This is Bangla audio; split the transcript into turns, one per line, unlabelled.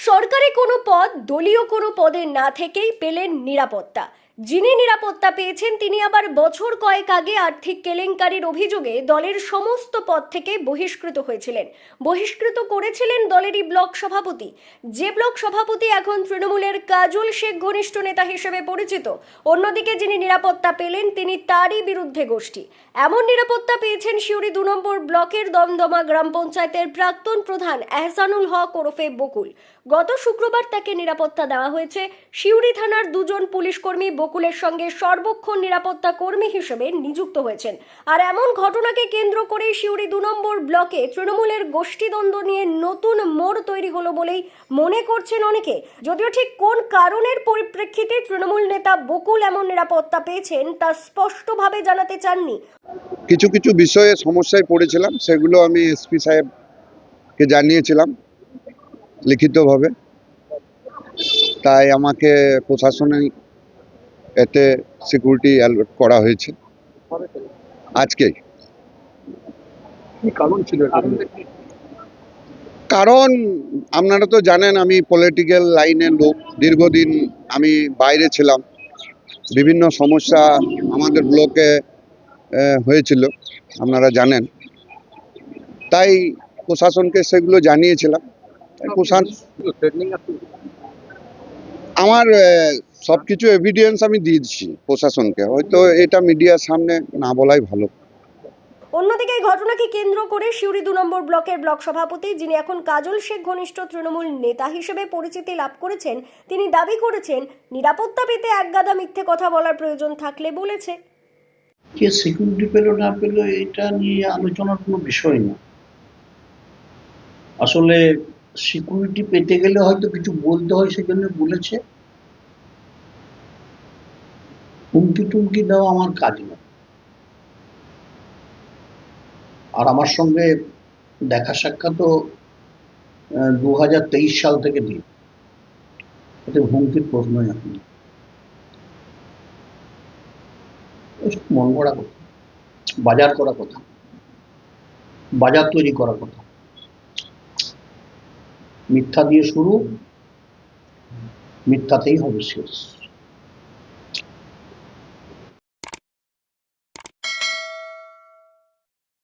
সরকারি কোনো পদ দলীয় কোনো পদে না থেকেই পেলেন নিরাপত্তা। যিনি নিরাপত্তা পেয়েছেন, তিনি আবার বছর কয়েক আগে আর্থিক কেলেঙ্কারির অভিযোগে দলের সমস্ত পদ থেকে বহিষ্কৃত হয়েছিলেন। বহিষ্কৃত করেছিলেন দলেরই ব্লক সভাপতি। যে ব্লক সভাপতি এখন তৃণমূলের কাজল শেখ ঘনিষ্ঠ নেতা হিসেবে পরিচিত, অন্যদিকে যিনি নিরাপত্তা পেলেন, তিনি তারই বিরুদ্ধে গোষ্ঠী। এমন নিরাপত্তা পেয়েছেন শিউরি দু নম্বর ব্লকের দমদমা গ্রাম পঞ্চায়েতের প্রাক্তন প্রধান এহসানুল হক ওরফে বকুল। গত শুক্রবার তাকে নিরাপত্তা দেওয়া হয়েছে। শিউরি থানার দুজন পুলিশ বকুলের সঙ্গে সর্বক্ষণ নিরাপত্তা কর্মী হিসেবে নিযুক্ত হয়েছেন। আর এমন ঘটনাকে কেন্দ্র করে শিউরি দু নম্বর ব্লকে তৃণমূলের গোষ্ঠীদ্বন্দ্ব নিয়ে নতুন মোড় তৈরি হলো বলেই মনে করছেন অনেকে। যদিও ঠিক কোন কারণের পরিপ্রেক্ষিতে তৃণমূল নেতা বকুল এমন নিরাপত্তা পেয়েছেন তা স্পষ্টভাবে জানাতে চাননি।
কিছু কিছু বিষয়ে সমস্যায় পড়েছিলাম, সেগুলো আমি এসপি সাহেবকে জানিয়েছিলাম লিখিতভাবে। তাই আমাকে প্রশাসনিক এতে সিকিউরিটি অ্যালার্ট করা হয়েছে। আজকেই।
কারণ
আপনারা তো জানেন আমি পলিটিক্যাল লাইনের লোক। দীর্ঘদিন আমি বাইরে ছিলাম। বিভিন্ন সমস্যা আমাদের ব্লকে আহ, হয়েছিল আপনারা জানেন। তাই প্রশাসনকে সেগুলো জানিয়েছিলাম। প্রশাসন? আমার সব কিছু এভিডেন্স আমি দিয়েছি প্রশাসনকে। হয়তো এটা মিডিয়ার সামনে না বলাই ভালো।
অন্যদিকে এই ঘটনাকে কেন্দ্র করে শিউরি দু নম্বর ব্লকের ব্লক সভাপতি যিনি এখন কাজল শেখ ঘনিষ্ঠ তৃণমূল নেতা হিসেবে পরিচিতি লাভ করেছেন তিনি দাবি করেছেন নিরাপত্তা পেতে একগাদা মিথ্যে কথা বলার প্রয়োজন থাকলে বলেছে।
কে সিকিউরিটি পেল না পেল এটা নিয়ে আলোচনার কোনো বিষয় না। আসলে সিকিউরিটি পেতে গেলে হয়তো কিছু বলতে হয়, সেজন্য বলেছে। হুমকি টুমকি দেওয়া আমার কাজ না আর আমার সঙ্গে দেখা সাক্ষাৎও দু হাজার তেইশ সাল থেকে দিই এতে হুমকির প্রশ্নই আপনি মন গড়া কথা। বাজার করা কথা। বাজার তৈরি করার কথা। মিথ্যা দিয়ে শুরু মিথ্যাতেই হবে শেষ।